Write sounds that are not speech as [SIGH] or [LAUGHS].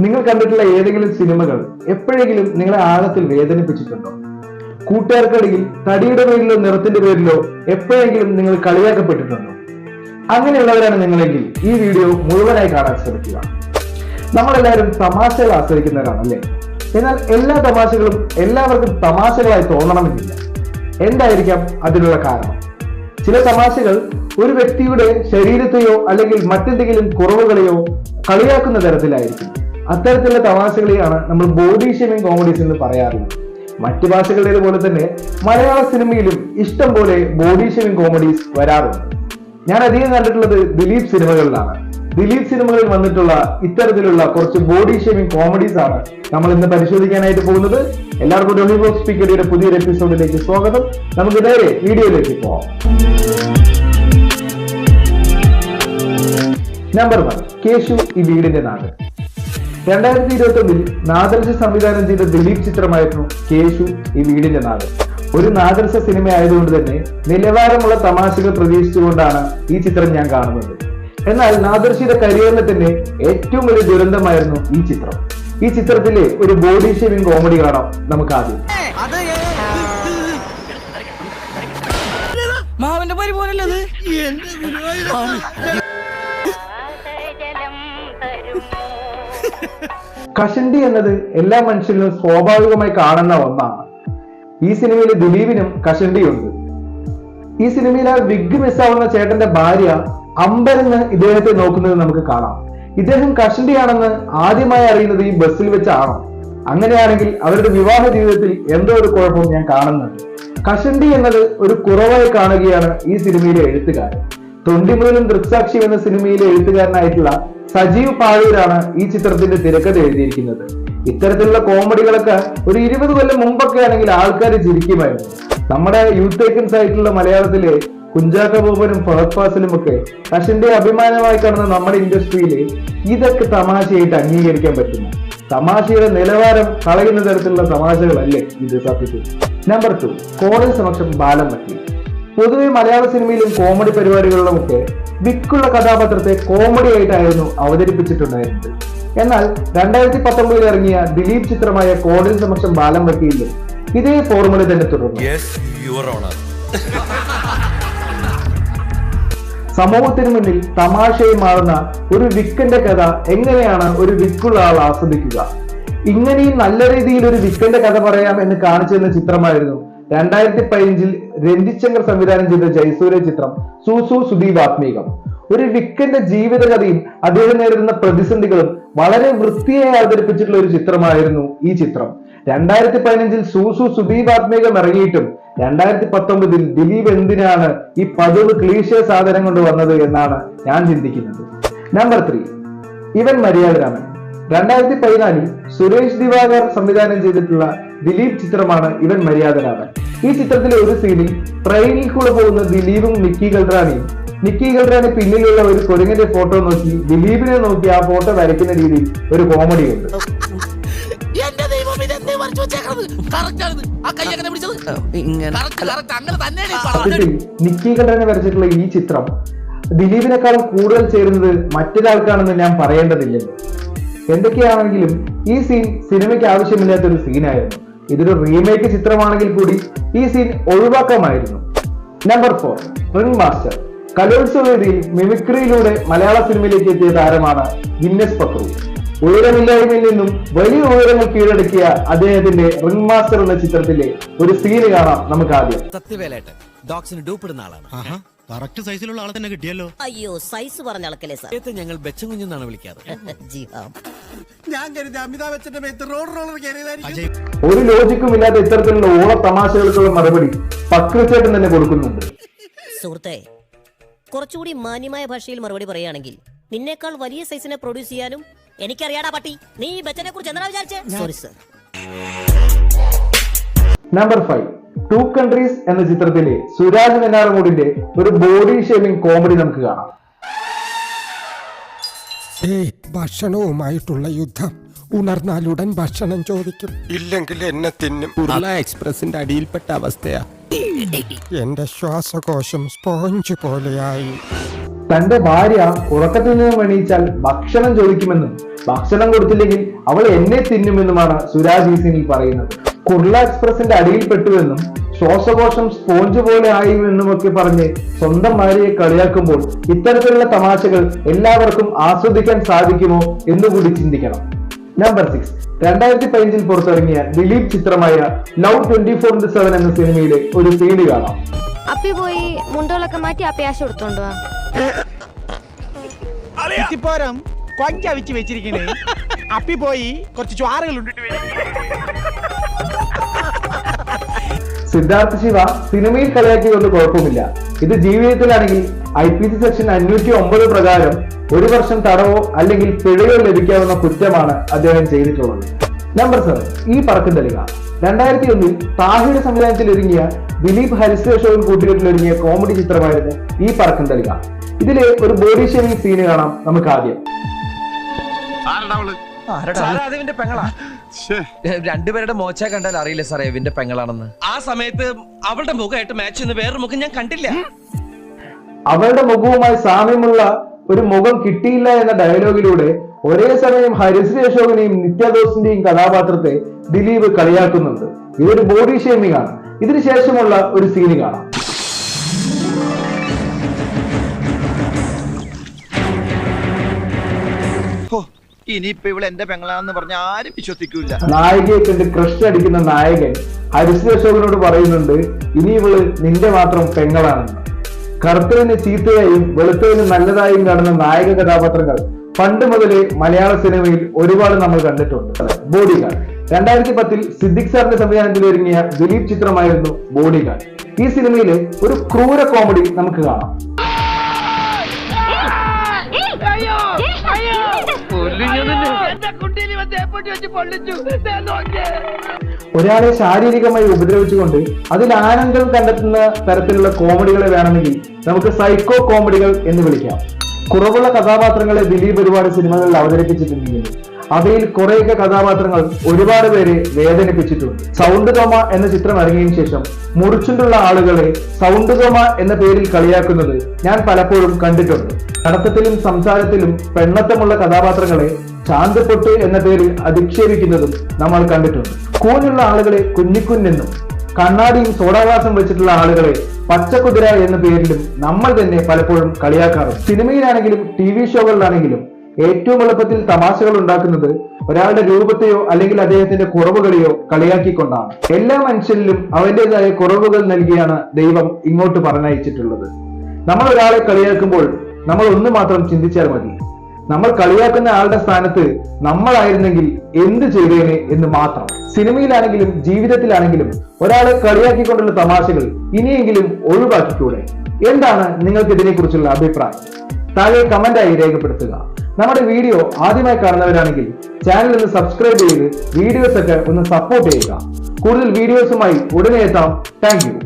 നിങ്ങൾ കണ്ടിട്ടുള്ള ഏതെങ്കിലും സിനിമകൾ എപ്പോഴെങ്കിലും നിങ്ങളെ ആഴത്തിൽ വേദനിപ്പിച്ചിട്ടുണ്ടോ? കൂട്ടുകാർക്കിടയിൽ തടിയുടെ പേരിലോ നിറത്തിന്റെ പേരിലോ എപ്പോഴെങ്കിലും നിങ്ങൾ കളിയാക്കപ്പെട്ടിട്ടുണ്ടോ? അങ്ങനെയുള്ളവരാണ് നിങ്ങളെങ്കിൽ ഈ വീഡിയോ മുഴുവനായി കാണാൻ ശ്രമിക്കുക. നമ്മളെല്ലാവരും തമാശകൾ ആസ്വദിക്കുന്നവരാണ് അല്ലേ? എന്നാൽ എല്ലാ തമാശകളും എല്ലാവർക്കും തമാശകളായി തോന്നണമെന്നില്ല. എന്തായിരിക്കാം അതിനുള്ള കാരണം? ചില തമാശകൾ ഒരു വ്യക്തിയുടെ ശരീരത്തെയോ അല്ലെങ്കിൽ മറ്റെന്തെങ്കിലും കുറവുകളെയോ കളിയാക്കുന്ന തരത്തിലായിരിക്കും. അത്തരത്തിലുള്ള തമാശകളെയാണ് നമ്മൾ ബോഡി ഷേമിംഗ് കോമഡീസ് എന്ന് പറയാറുള്ളത്. മറ്റു ഭാഷകളുടേതുപോലെ തന്നെ മലയാള സിനിമയിലും ഇഷ്ടം പോലെ ബോഡി ഷേമിംഗ് കോമഡീസ് വരാറുണ്ട്. ഞാൻ അധികം കണ്ടിട്ടുള്ളത് ദിലീപ് സിനിമകളിലാണ്. ദിലീപ് സിനിമകളിൽ വന്നിട്ടുള്ള ഇത്തരത്തിലുള്ള കുറച്ച് ബോഡി ഷേമിംഗ് കോമഡീസ് ആണ് നമ്മൾ ഇന്ന് പരിശോധിക്കാനായിട്ട് പോകുന്നത്. എല്ലാവർക്കും ഡോണി ബോക്സ് സ്പീക്കറിയുടെ പുതിയൊരു എപ്പിസോഡിലേക്ക് സ്വാഗതം. നമുക്ക് നേരെ വീഡിയോയിലേക്ക് പോവാം. നമ്പർ വൺ കേശു ഈ വീടിന്റെ നാട് രണ്ടായിരത്തി ഇരുപത്തി ഒന്നിൽ നാദർശ സംവിധാനം ചെയ്ത ദിലീപ് ചിത്രമായിരുന്നു കേശു ഈ വീടിന്റെ നാട് ഒരു നാദർശ സിനിമ ആയതുകൊണ്ട് തന്നെ നിലവാരമുള്ള തമാശകൾ പ്രതീക്ഷിച്ചുകൊണ്ടാണ് ഈ ചിത്രം ഞാൻ കാണുന്നത്. എന്നാൽ നാദർശിയുടെ കരിയറിലെ തന്നെ ഏറ്റവും വലിയ ദുരന്തമായിരുന്നു ഈ ചിത്രം. ഈ ചിത്രത്തിലെ ഒരു ബോഡി ഷേവിംഗ് കോമഡി കാണാം നമുക്ക് ആദ്യം മാവന്റെ പരിപോലല്ലേ കഷണ്ടി എന്നത് എല്ലാ മനുഷ്യരിലും സ്വാഭാവികമായി കാണുന്ന ഒന്നാണ്. ഈ സിനിമയിൽ ദിലീപിനും കഷണ്ടിയുണ്ട് ഈ സിനിമയിലെ വിഗ് മിസ്സാവുന്ന ചേട്ടന്റെ ഭാര്യ അമ്പരന്ന് ഇദ്ദേഹത്തെ നോക്കുന്നത് നമുക്ക് കാണാം. ഇദ്ദേഹം കഷണ്ടിയാണെന്ന് ആദ്യമായി അറിയുന്നത് ഈ ബസ്സിൽ വെച്ചാണോ. അങ്ങനെയാണെങ്കിൽ അവരുടെ വിവാഹ ജീവിതത്തിൽ എന്തോ ഒരു കുഴപ്പം ഞാൻ കാണുന്നുണ്ട്. കഷണ്ടി എന്നത് ഒരു കുറവായി കാണുകയാണ് ഈ സിനിമയിലെ എഴുത്തുകാരൻ. തൊണ്ടിമുതലും ദൃക്സാക്ഷി എന്ന സിനിമയിലെ എഴുത്തുകാരനായിട്ടുള്ള സജീവ് പാഴൂരാണ് ഈ ചിത്രത്തിന്റെ തിരക്കഥ എഴുതിയിരിക്കുന്നത്. ഇത്തരത്തിലുള്ള കോമഡികളൊക്കെ ഒരു ഇരുപത് കൊല്ലം മുമ്പൊക്കെ ആണെങ്കിൽ ആൾക്കാർ ചിരിക്കുമായിരുന്നു. നമ്മുടെ യൂത്ത് ഐക്കൻസ് ആയിട്ടുള്ള മലയാളത്തിലെ കുഞ്ചാക്ക ബോബനും ഫഹദ് ഫാസിലും ഒക്കെ കഷിന്റെ അഭിമാനമായി കാണുന്ന നമ്മുടെ ഇൻഡസ്ട്രിയിൽ ഇതൊക്കെ തമാശയായിട്ട് അംഗീകരിക്കാൻ പറ്റുന്നു. തമാശയുടെ നിലവാരം കളയുന്ന തരത്തിലുള്ള തമാശകളല്ലേ ഇത് സത്യത്തിൽ. നമ്പർ ടു കോടതി സമക്ഷം ബാലം പറ്റി പൊതുവെ മലയാള സിനിമയിലും കോമഡി പരിപാടികളിലും ഒക്കെ വിക്കുള്ള കഥാപാത്രത്തെ കോമഡി ആയിട്ടായിരുന്നു അവതരിപ്പിച്ചിട്ടുണ്ടായിരുന്നത്. എന്നാൽ രണ്ടായിരത്തി പത്തൊമ്പതിൽ ഇറങ്ങിയ ദിലീപ് ചിത്രമായ കോടതി സമക്ഷം ബാലം വക്കീലിലും ഇതേ ഫോർമുല തന്നെ തുടർന്നു. സമൂഹത്തിന് മുന്നിൽ തമാശയായി മാറുന്ന ഒരു വിക്കന്റെ കഥ എങ്ങനെയാണ് ഒരു വിക്കുള്ള ആൾ ആസ്വദിക്കുക? ഇങ്ങനെയും നല്ല രീതിയിൽ ഒരു വിക്കന്റെ കഥ പറയാം എന്ന് കാണിച്ചു തന്ന ചിത്രമായിരുന്നു രണ്ടായിരത്തി പതിനഞ്ചിൽ രഞ്ജിത് ശങ്കർ സംവിധാനം ചെയ്ത ജയസൂര്യ ചിത്രം സൂസു സുദീപ് ആത്മീകം ഒരു വിക്കന്റെ ജീവിതകഥയും അദ്ദേഹം നേരിടുന്ന പ്രതിസന്ധികളും വളരെ വൃത്തിയായി അവതരിപ്പിച്ചിട്ടുള്ള ഒരു ചിത്രമായിരുന്നു ഈ ചിത്രം. രണ്ടായിരത്തി പതിനഞ്ചിൽ സൂസു സുദീപ് ആത്മീകം ഇറങ്ങിയിട്ടും രണ്ടായിരത്തി പത്തൊമ്പതിൽ ദിലീപ് എന്തിനാണ് ഈ പതിവ് ക്ലീശ സാധനം കൊണ്ട് വന്നത് എന്നാണ് ഞാൻ ചിന്തിക്കുന്നത്. Number three. ഇവൻ മര്യാദരാമൻ. രണ്ടായിരത്തി പതിനാലിൽ സുരേഷ് ദിവാകർ സംവിധാനം ചെയ്തിട്ടുള്ള ദിലീപ് ചിത്രമാണ് ഇവൻ മര്യാദനാഥൻ. ഈ ചിത്രത്തിലെ ഒരു സീനിൽ ട്രെയിനിൽ കൂടെ പോകുന്ന ദിലീപും നിക്കി ഗൽറാണിയും നിക്കി ഗൽറാണി പിന്നിലുള്ള ഒരു കൊരങ്ങന്റെ ഫോട്ടോ നോക്കി ദിലീപിനെ നോക്കി ആ ഫോട്ടോ വരയ്ക്കുന്ന രീതിയിൽ ഒരു കോമഡി ഉണ്ട്. നിക്കി ഗൽറാണി വരച്ചിട്ടുള്ള ഈ ചിത്രം ദിലീപിനെക്കാളും കൂടുതൽ ചേരുന്നത് മറ്റൊരാൾക്കാണെന്ന് ഞാൻ പറയേണ്ടതില്ലല്ലോ. എന്തൊക്കെയാണെങ്കിലും ഈ സീൻ സിനിമയ്ക്ക് ആവശ്യമില്ലാത്ത ഒരു സീനായിരുന്നു ഇതൊരു റീമേക്ക് ചിത്രമാണെങ്കിൽ കൂടി ഈ സീൻ ഒഴിവാക്കാമായിരുന്നു. നമ്പർ ഫോർ റിംഗ് മാസ്റ്റർ കലോത്സവ വേദിയിൽ മിമിക്രിയിലൂടെ മലയാള സിനിമയിലേക്ക് എത്തിയ താരമാണ് ഗിന്നസ് പക്രു ഉയരമില്ലായ്മയിൽ നിന്നും വലിയ ഉയരങ്ങൾ കീഴടക്കിയ അദ്ദേഹത്തിന്റെ റിംഗ് മാസ്റ്റർ എന്ന ചിത്രത്തിലെ ഒരു സീന് കാണാം നമുക്ക് ആദ്യം സത്യവേലേട്ടൻ ഡോക്സിന് ഡൂപ്പിടുന്ന ആളാണ്. കറക്റ്റ് സൈസിലുള്ള ആളെ തന്നെ കിട്ടിയല്ലോ. അയ്യോ സൈസ് പറഞ്ഞ അളക്കല്ലേ സാർ. ഞങ്ങൾ ഞങ്ങൾ ബെച്ചകുഞ്ഞെന്നാണ് വിളിക്കാറ്. [LAUGHS] ഞാൻ കരുതി അമിതാഭ് ബച്ചന്റെ മേത്ത് റോഡ് റോളർ കയറിയതായിരിക്കും. ഒരു ലോജിക്കും ഇല്ലാത്ത ഇത്തരത്തിലുള്ള ഓണ തമാശകൾക്കുള്ള മറുപടി പക്രച്ചേട്ടൻ തന്നെ കൊടുക്കുന്നുണ്ട്. സുഹൃത്തെ കുറച്ചുകൂടി മാന്യമായ ഭാഷയിൽ മറുപടി പറയുകയാണെങ്കിൽ നിന്നേക്കാൾ വലിയ സൈസിനെ പ്രൊഡ്യൂസ് ചെയ്യാനും എനിക്കറിയാടാ പട്ടി നീ ഈ ബച്ചനെ കുറിച്ച് എന്താ വിചാരിച്ചേ? Sorry sir number five two countries എന്ന ചിത്രത്തിലെ സുരാജ് നെന്നാറുമൂടിന്റെ ഒരു ബോഡി ഷേമിംഗ് കോമഡി നമുക്ക് കാണാം. ഭക്ഷണവുമായിട്ടുള്ള യുദ്ധം. ഉണർന്നാലുടൻ ഭക്ഷണം ചോദിക്കും. ഇല്ലെങ്കിൽ എന്നെ തിന്നും. ഉരുള എക്സ്പ്രസിന്റെ അടിയിൽപ്പെട്ട അവസ്ഥയാ. എന്റെ ശ്വാസകോശം സ്പോഞ്ച് പോലെയായി. തന്റെ ഭാര്യ ഉറക്കത്തിൽ നിന്നും എണീച്ചാൽ ഭക്ഷണം ചോദിക്കുമെന്നും ഭക്ഷണം കൊടുത്തില്ലെങ്കിൽ അവൾ എന്നെ തിന്നുമെന്നുമാണ് സുരാജ് ഈ സീനിൽ പറയുന്നത്. കുർള എക്സ്പ്രസിന്റെ അടിയിൽപ്പെട്ടുവെന്നും ശ്വാസകോശം സ്പോഞ്ച് പോലെ ആയി എന്നുമൊക്കെ പറഞ്ഞ് സ്വന്തം ഭാര്യയെ കളിയാക്കുമ്പോൾ ഇത്തരത്തിലുള്ള തമാശകൾ എല്ലാവർക്കും ആസ്വദിക്കാൻ സാധിക്കുമോ എന്ന് കൂടി ചിന്തിക്കണം. നമ്പർ സിക്സ് രണ്ടായിരത്തി പതിനഞ്ചിൽ പുറത്തിറങ്ങിയ ദിലീപ് ചിത്രമായ love twenty four into seven എന്ന സിനിമയിലെ ഒരു സീന് കാണാം. അപ്പി പോയി മുണ്ടുകളൊക്കെ മാറ്റി അപ്പി ആശ ഇത്തിപ്പോരം കൊഞ്ചവിച്ച് വെച്ചിരിക്കണേ. അപ്പി പോയി കുറച്ച് ചോറുകളുണ്ട് സിദ്ധാർത്ഥ ശിവ സിനിമയിൽ കളിയാക്കിയതൊന്ന് കുഴപ്പമില്ല ഇത് ജീവിതത്തിലാണെങ്കിൽ ഐ പി സി സെക്ഷൻ അഞ്ഞൂറ്റി ഒമ്പത് പ്രകാരം ഒരു വർഷം തടവോ അല്ലെങ്കിൽ പിഴയോ ലഭിക്കാവുന്ന കുറ്റമാണ് അദ്ദേഹം ചെയ്തിട്ടുള്ളത്. നമ്പർ സെവൻ ഈ പറക്കും തെളിവ രണ്ടായിരത്തി ഒന്നിൽ താഹിയുടെ സംവിധാനത്തിൽ ഒരുങ്ങിയ ദിലീപ് ഹരിശ്രേഷവും കൂട്ടുകെട്ടിൽ ഒരുങ്ങിയ കോമഡി ചിത്രമായിരുന്നു ഈ പറക്കും തെളിവ ഇതിലെ ഒരു ബോഡി ഷേവിംഗ് സീന് കാണാം നമുക്ക് ആദ്യം. രണ്ടുപേരുടെ മോച്ച കണ്ടാൽ അറിയില്ല സാറേ ഇവന്റെ പെങ്ങളാണെന്ന്? ആ സമയത്ത് അവളുടെ മുഖമായിട്ട് മാച്ച് ചെയ്യുന്ന വേറൊരു മുഖം ഞാൻ കണ്ടില്ല. അവളുടെ മുഖവുമായി സാമ്യമുള്ള ഒരു മുഖം കിട്ടിയില്ല എന്ന ഡയലോഗിലൂടെ ഒരേ സമയം ഹരിശ്രീ അശോകനെയും നിത്യദോസിന്റെയും കഥാപാത്രത്തെ ദിലീപ് കളിയാക്കുന്നുണ്ട്. ഇതൊരു ബോഡി ഷേമിംഗ് ആണ്. ഇതിനു ശേഷമുള്ള ഒരു സീന് കാണാം. ഇനിയിപ്പോ ഇവിടെ എന്റെ പെങ്ങളാന്ന് പറഞ്ഞ ആരും വിശ്വസിക്കൂല. നായികയെ കണ്ട് ക്രഷ് അടിക്കുന്ന നായകൻ ഹരിശ്രീ പറയുന്നുണ്ട് ഇനി ഇവൾ നിന്റെ മാത്രം പെങ്ങളാണെന്ന്. കറുത്തതിന് ചീത്തയായും വെളുത്തതിന് നല്ലതായും കാണുന്ന നായക കഥാപാത്രങ്ങൾ പണ്ട് മുതലേ മലയാള സിനിമയിൽ ഒരുപാട് നമ്മൾ കണ്ടിട്ടുണ്ട്. ബോഡി ഗാർഡ് രണ്ടായിരത്തി പത്തിൽ സിദ്ദിഖ് സാറിന്റെ സംവിധാനത്തിൽ ഒരുങ്ങിയ ദിലീപ് ചിത്രമായിരുന്നു ബോഡി ഗാർഡ് ഈ സിനിമയിലെ ഒരു ക്രൂര കോമഡി നമുക്ക് കാണാം. ഒരാളെ ശാരീരികമായി ഉപദ്രവിച്ചുകൊണ്ട് അതിൽ ആനന്ദം കണ്ടെത്തുന്ന തരത്തിലുള്ള കോമഡികളെ വേണമെങ്കിൽ നമുക്ക് സൈക്കോ കോമഡികൾ എന്ന് വിളിക്കാം. കുറവുള്ള കഥാപാത്രങ്ങളെ ദിലീപ് ഒരുപാട് സിനിമകളിൽ അവതരിപ്പിച്ചിട്ടുണ്ടെങ്കിലും അവയിൽ കുറേയൊക്കെ കഥാപാത്രങ്ങൾ ഒരുപാട് പേരെ വേദനിപ്പിച്ചിട്ടുണ്ട്. സൗണ്ട് തോമ എന്ന ചിത്രം ഇറങ്ങിയതിനു ശേഷം മുറിച്ചുണ്ടുള്ള ആളുകളെ സൗണ്ട് തോമ എന്ന പേരിൽ കളിയാക്കുന്നത് ഞാൻ പലപ്പോഴും കണ്ടിട്ടുണ്ട്. നടത്തത്തിലും സംസാരത്തിലും പെണ്ണത്തമുള്ള കഥാപാത്രങ്ങളെ ശാന്തപ്പൊട്ട് എന്ന പേരിൽ അധിക്ഷേപിക്കുന്നതും നമ്മൾ കണ്ടിട്ടുണ്ട്. കൂനുള്ള ആളുകളെ കുഞ്ഞിക്കുഞ്ഞെന്നും കണ്ണാടിയും സോഡാവാസം വെച്ചിട്ടുള്ള ആളുകളെ പച്ചക്കുതിര എന്ന പേരിലും നമ്മൾ തന്നെ പലപ്പോഴും കളിയാക്കാറുണ്ട്. സിനിമയിലാണെങ്കിലും ടി വി ഷോകളിലാണെങ്കിലും ഏറ്റവും എളുപ്പത്തിൽ തമാശകൾ ഉണ്ടാക്കുന്നത് ഒരാളുടെ രൂപത്തെയോ അല്ലെങ്കിൽ അദ്ദേഹത്തിന്റെ കുറവുകളെയോ കളിയാക്കിക്കൊണ്ടാണ്. എല്ലാ മനുഷ്യരിലും അവന്റേതായ കുറവുകൾ നൽകിയാണ് ദൈവം ഇങ്ങോട്ട് പറഞ്ഞയച്ചിട്ടുള്ളത്. നമ്മൾ ഒരാളെ കളിയാക്കുമ്പോൾ നമ്മൾ ഒന്ന് മാത്രം ചിന്തിച്ചാൽ മതി. നമ്മൾ കളിയാക്കുന്ന ആളുടെ സ്ഥാനത്ത് നമ്മളായിരുന്നെങ്കിൽ എന്ത് ചെയ്തേനെ എന്ന് മാത്രം. സിനിമയിലാണെങ്കിലും ജീവിതത്തിലാണെങ്കിലും ഒരാളെ കളിയാക്കിക്കൊണ്ടുള്ള തമാശകൾ ഇനിയെങ്കിലും ഒഴിവാക്കിക്കൂടെ? എന്താണ് നിങ്ങൾക്ക് ഇതിനെക്കുറിച്ചുള്ള അഭിപ്രായം? താഴെ കമന്റായി രേഖപ്പെടുത്തുക. നമ്മുടെ വീഡിയോ ആദ്യമായി കാണുന്നവരാണെങ്കിൽ ചാനൽ ഒന്ന് സബ്സ്ക്രൈബ് ചെയ്ത് വീഡിയോസ് ഒക്കെ ഒന്ന് സപ്പോർട്ട് ചെയ്യുക. കൂടുതൽ വീഡിയോസുമായി ഉടനെ എത്താം. താങ്ക്